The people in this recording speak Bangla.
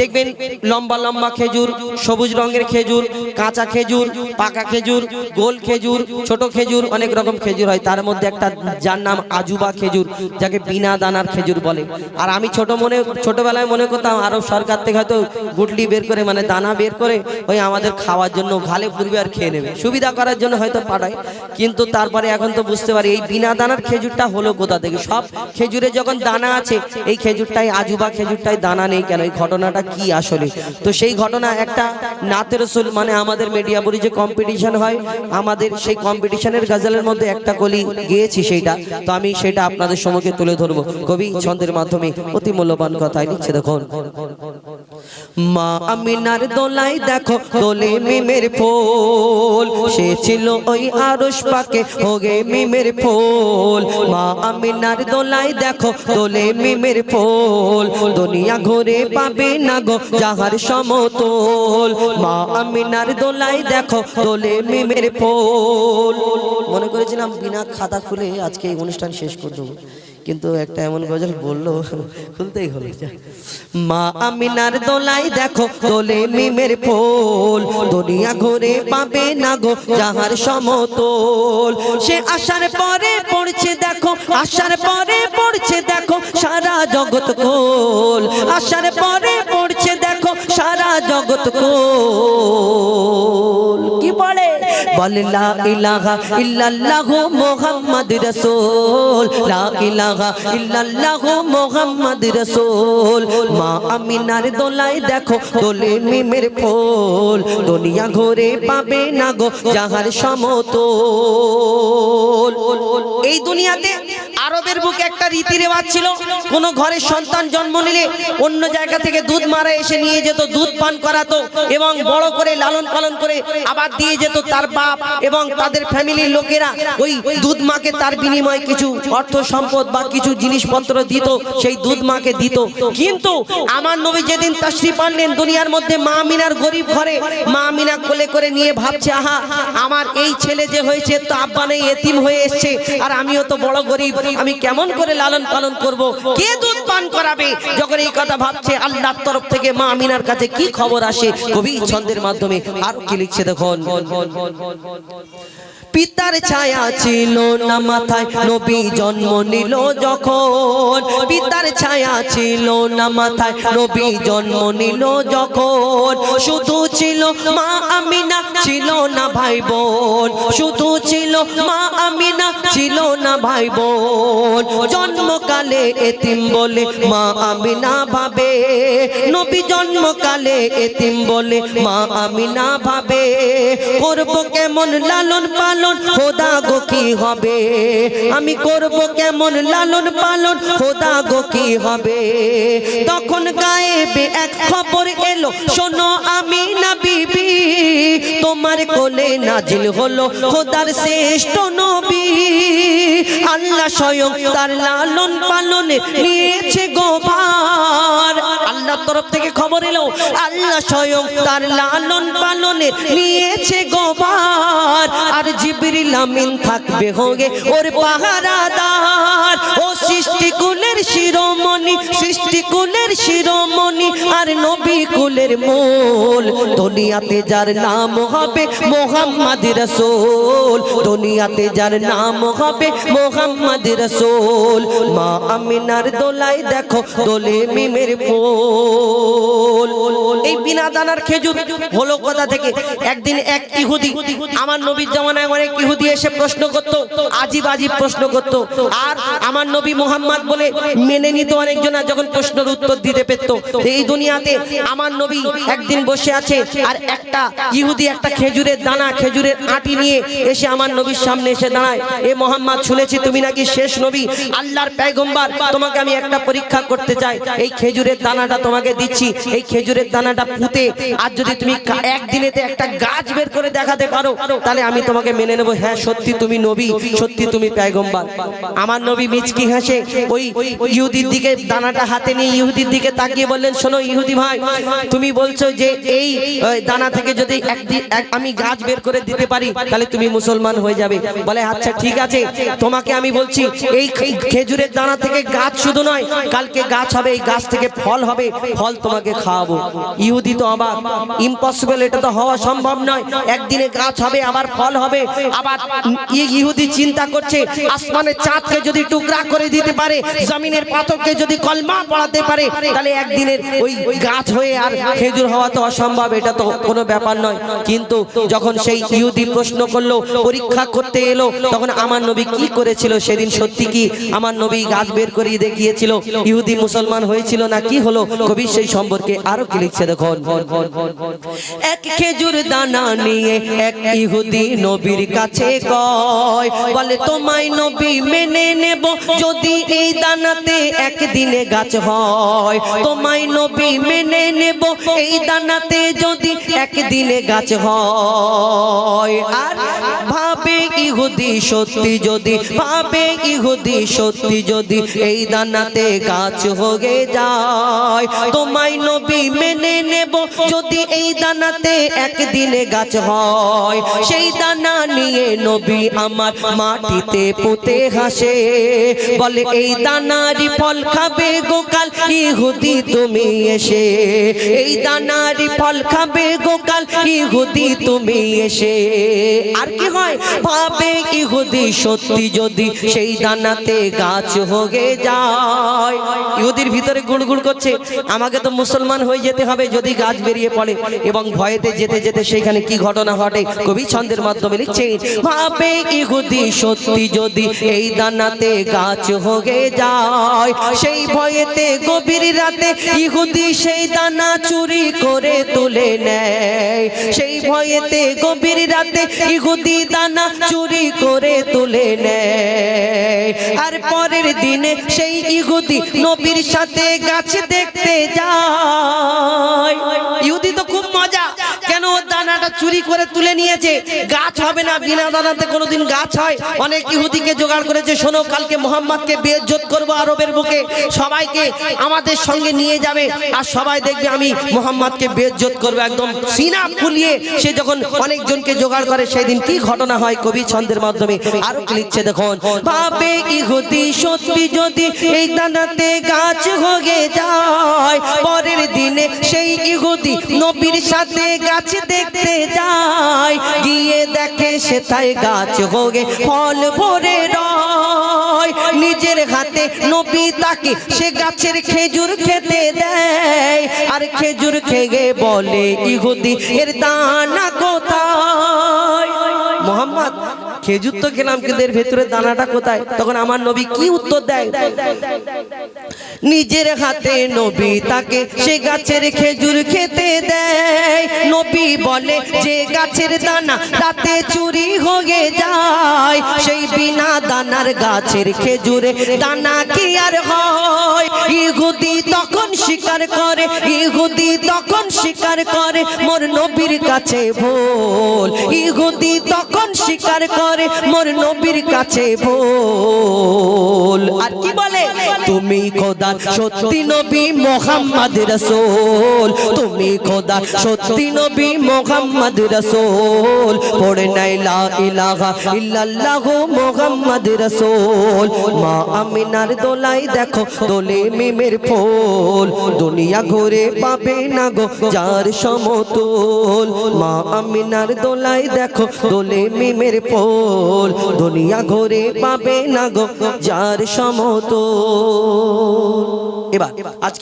দেখবেন লম্বা লম্বা খেজুর, সবুজ রঙের খেজুর, কাঁচা খেজুর, পাকা খেজুর, গোল খেজুর, ছোট খেজুর, অনেক রকম খেজুর হয়। তার মধ্যে একটা যার নাম আজুবা খেজুর, যাকে বিনা দানার খেজুর বলে। আর আমি ছোট মনে, ছোটবেলায় মনে করতাম, আরও সরকার থেকে হয়তো গুটলি বের করে মানে দানা বের করে, ওই আমাদের খাওয়ার জন্য ঘালে পূর্বে আর খেয়ে নেবে। সুবিধা করার জন্য হয়তো পাঠায়, কিন্তু তারপরে এখন তো বুঝতে পারি, এই বিনা দানার খেজুরটা হলো কোথা থেকে? সব খেজুরে যখন দানা আছে, এই খেজুরটাই আজুবা খেজুরটাই দানা নেই কেন? এই ঘটনাটা কি আসলে? তো সেই ঘটনা একটা নাতের রসুল মানে আমাদের মিডিয়াপুরি যে কম্পিটিশন হয়, আমাদের সেই কম্পিটিশনের গজলের মধ্যে একটা কলি গিয়েছি সেইটা। তো আমি সেটা আপনাদের সম্মুখে তুলে ধরবো। কবি ছন্দের মাধ্যমে অতি মূল্যবান কথায় নিচ্ছে দেখুন। মা আমিনার দোলাই দেখো, দোলে মিমের ফুল। সে ছিল ওই আরশ পাকে হোগে মিমের ফুল। মা আমিনার দোলাই দেখো, দোলে মিমের ফুল। দুনিয়া ঘুরে পাবে না গো, যাহার সমতল। মা আমিনার দোলাই দেখো, দোলে মিমের ফুল। মনে করেছিলাম বিনা খাতা খুলে আজকে এই অনুষ্ঠান শেষ করে দেবো। কিন্তু একটা এমন গজল বলল, খুলতেই হলো মা আমিনার দোলাই দেখো, দোলে মিমের ফুল, দুনিয়া ঘুরে পাবে না গো যাহার সমতল। সে আসার পরে পড়ছে দেখো আসার পরে পড়ছে দেখো সারা জগৎ কোল। আসার পরে বলে লা ইলাহা ইল্লাল্লাহু মুহাম্মদ রাসূল। লা ইলাহা ইল্লাল্লাহু মুহাম্মদ রাসূল। মা আমিনার দোলাই দেখো দোলে মিমের ফুল। দুনিয়া ঘরে পাবে না গো যাহার সমতল। এই দুনিয়াতে আরবের বুকে একটা রীতি রেওয়াজ ছিল, কোন ঘরে সন্তান জন্ম নিলে অন্য জায়গা থেকে দুধ মারা এসে নিয়ে যেত, দুধ পান করাতো এবং বড় করে লালন পালন করে আবার দিয়ে যেত তার বাপ এবং তাদের ফ্যামিলির লোকেরা। ওই দুধ মাকে তার বিনিময়ে কিছু অর্থ সম্পদ বা কিছু জিনিসপত্র দিত, সেই দুধ মাকে দিত। কিন্তু আমার নবী যেদিন তাশরিফ আনলেন দুনিয়ার মধ্যে, মা মিনার গরিব ঘরে, মা মিনা কোলে করে নিয়ে ভাবছে, আহা, আমার এই ছেলে যে হয়েছে, তো আব্বা নেই, এতিম হয়ে এসছে, আর আমিও তো বড় গরিব আমি কেমন করে লালন পালন করব? কে দুধ পান করাবে? যখন এই কথা ভাবছে, আল্লাহর তরফ থেকে মা আমিনার কাছে কি খবর আসে? কবি ছন্দের মাধ্যমে আর কি লিখছে দেখুন। পিতার ছায়া ছিল না মাথায়, নবী জন্ম নিল যখন। পিতার ছায়া ছিল না মাথায়, নবী জন্ম নিল যখন। শুধু ছিল মা আমিনা, ছিল না ভাই বোন। শুধু ছিল মা আমিনা, ছিল না ভাই বোন। জন্মকালে এতিম বলে মা আমিনা ভাবে। নবী জন্মকালে এতিম বলে মা আমিনা ভাবে। করব কেমন লালন পালন খোদা গো কি হবে? আমি করব কেমন লালন পালন? খোদা গো কি হবে? তখন গায়েবে এক খবর এলো, শোনো আমি না বিবি, তোমার কোলে নাজিল হলো খোদার শ্রেষ্ঠ নবী। আল্লাহ স্বয়ং তার লালন পালনে নিয়েছে গোবার আল্লাহ তরফ থেকে খবর এলো, আল্লাহ স্বয়ং তার লালন পালনে নিয়েছে গোবার আর জিবরিল আমিন থাকবে হোগে ওর পাহারাদার। ও সৃষ্টি কুলের শিরোমণি, সৃষ্টি কুলের শিরোমণি আর নবী কুলের মূল। দুনিয়াতে যার নাম হবে মোহাম্মদ রসুল, দুনিয়াতে যার নাম হবে মোহাম্মদ রসুল, মা আমিনার দোলাই দেখো দোলে মিমের ফুল। এই বিনা দানার খেজুর হলো কথা থেকে? একদিন এক ইহুদি, আমার নবীর জামানায় অনেক ইহুদি এসে প্রশ্ন করতো, আজিব আজিব প্রশ্ন করতো। আর আমার নবী মোহাম্মদ বলে মেনে নিত অনেকজনা যখন প্রশ্নের উত্তর দিতে পেত, এই দুনিয়াতে আমার নবী একদিন বসে আছে আর একটা ইহুদি একটা খেজুরের দানা, খেজুরের আটি নিয়ে এসে আমার নবীর সামনে এসে দাঁড়ায়। এ মোহাম্মদ, শুনেছি তুমি নাকি শেষ নবী? আল্লাহর পেগম্বার তোমাকে আমি একটা পরীক্ষা করতে চাই। এই খেজুরের দানাটা তোমাকে দিচ্ছি। এই খেজুরের দানাটা পুঁতে আর যদি তুমি একদিনেতে একটা গাছ বের করে দেখাতে পারো, তাহলে আমি তোমাকে মেনে নেব। হ্যাঁ সত্যি তুমি নবী, সত্যি তুমি প্যাগম্বার। আমার নবী মিচকি হাসে ওই ইহুদির দিকে দানাটা হাতে নিয়ে ইহুদির দিকে তাকিয়ে বললেন, শোনো ইহুদি ভাই, তুমি বলছো যে এই দানা থেকে যদি একদিন এক- আমি গাছ বের করে দিতে পারি, তাহলে তুমি মুসলমান হয়ে যাবে। বলে আচ্ছা ঠিক আছে। তোমাকে আমি বলছি, এই খেজুরের দানা থেকে গাছ শুধু নয়, কালকে গাছ হবে, এই গাছ থেকে ফল হবে, ফল তোমাকে খাওয়াবো। ইহুদি তো আবার ইম্পসিবল এটা তো হওয়া সম্ভব নয়। একদিনে গাছ হবে, আবার ফল হবে, আবার ইহুদি চিন্তা করছে, আসমানের চাঁদকে যদি টুকরা করে দিতে পারে, জমিনের পাথরকে যদি কলমা পড়াতে পারে, তাহলে একদিনের ওই গাছ হয়ে আর খেজুর হওয়া তো অসম্ভব, এটা তো কোনো ব্যাপার নয়। কিন্তু যখন সেই ইহুদি প্রশ্ন করল, পরীক্ষা করতে এলো, তখন আমার নবী কি করেছিল সেদিন সত্যি কি আমার নবী গাছ বের করিয়ে দেখিয়েছিল? ইহুদি মুসলমান হয়েছিল না কি হলো? কবি সেই সম্পর্কে আরও কি লিখছে দেখুন। এক খেজুর দানা নিয়ে এক ইহুদি নবীর কাছে কয়, বলে, তোমায় নবী মেনে নেব যদি এই দানাতে একদিনে গাছ হয়। তোমায় নবী মেনে নেব এই দানাতে যদি একদিনে গাছ হয়। আর ভাবে ইহুদি সত্যি যদি ভাবে ইহুদি সত্যি যদি এই দানাতে গাছ হয়ে যায়। তোমায় নবী মেনে নেব যদি এই দানাতে একদিনে গাছ হয়। সেই দানা নিয়ে নবী আমার মাটিতে পুঁতে হাসে। বলে, এই দানারই ফল খাবে গোকাল ইহুদি তুমি এসে। এই দানারই ফল খাবে গোকাল ইহুদি তুমি এসে। আর কি হয়? ভাবে ইহুদি সত্যি যদি সেই দানাতে গাছ হয়ে যায়। ইহুদির ভিতরে গুড়গুড় করছে। আমাকে তো মুসলমান হয়ে যেতে হবে যদি গাছ বেরিয়ে পড়ে। এবং ভয়েতে যেতে যেতে সেখানে কি ঘটনা ঘটে? কবি ছন্দের মাধ্যমে লিখছে, ভাবে ইহুদি সত্যি যদি এই দানাতে গাছ হয়ে যায়, সেই ভয়েতে গভীর রাতে ইহুদি সেই দানা চুরি করে তুলে নেয়। সেই ভয়েতে গভীর রাতে ইহুদি দানা চুরি করে তুলে নেয়। আর পরের দিনে সেই ইহুদি নবীর সাথে গাছ দেখতে যায়। চুরি করে তুলে নিয়েছে। গাছ হবে না, বিনা দানাতে কোনোদিন গাছ হয়। অনেক ইহুদিকে জোগাড় করেছে, শোনো, কালকে মোহাম্মদকে বেজ্জত করব আরবের বুকে। সবাইকে আমাদের সঙ্গে নিয়ে যাবে, আর সবাই দেখবে আমি মোহাম্মদকে বেজ্জত করব একদম সিনা ফুলিয়ে। সে যখন অনেকজনকে জোগাড় করে, সেদিন কি ঘটনা হয় কবি ছন্দের মাধ্যমে? আরও লিখছে দেখুন, ভাবে ইহুদি সত্যি যদি এই দানাতে গাছ হয়ে যায়, পরের দিনে সেই ইহুদি নবীর সাথে গাছ দেখতে যায়, গিয়ে দেখে সেথায় গাছ হোগে ফল ভরে রয়। নিজের হাতে নবী তাকে সে গাছের খেজুর খেতে দেয়। আর খেজুর খেয়ে বলে, ইহুদি, এর দানা কোথায়? মোহাম্মদ খেজুর তো খেলাম, কিন্তু এর ভেতরে দানাটা কোথায়? তখন আমার নবী কি উত্তর দেয়? নিজের হাতে নবী তাকে সে গাছের খেজুর খেতে দেয়। নবী বলে, যে গাছের দানা তাতে চুরি হয়ে যায়, সেই বিনা দানার গাছের খেজুরে দানা কি আর হয়? তখন স্বীকার করে, ইহুদি তখন স্বীকার করে, মোর নবীর কাছে ভোল। ইহুদি তখন স্বীকার করে, মোর নবীর কাছে ভোল। আর কি বলে? তুমি খোদা, সত্যি নবী মোহাম্মদ রসুল। তুমি খোদা, সত্যি নবী মোহাম্মদ রসুল। পড়ে নাই লা ইলাহা ইল্লাল্লাহ মোহাম্মদ রসুল। মা আমিনার দোলাই দেখো, দোলে মিমের ফুল। দুনিয়া ঘুরে পাবে না গো যার সমতুল। মা আমিনার দোলাই দেখো, দোলে মিমের ফুল। দুনিয়া ঘুরে পাবে না গো যার সমতুল। এবার আজকে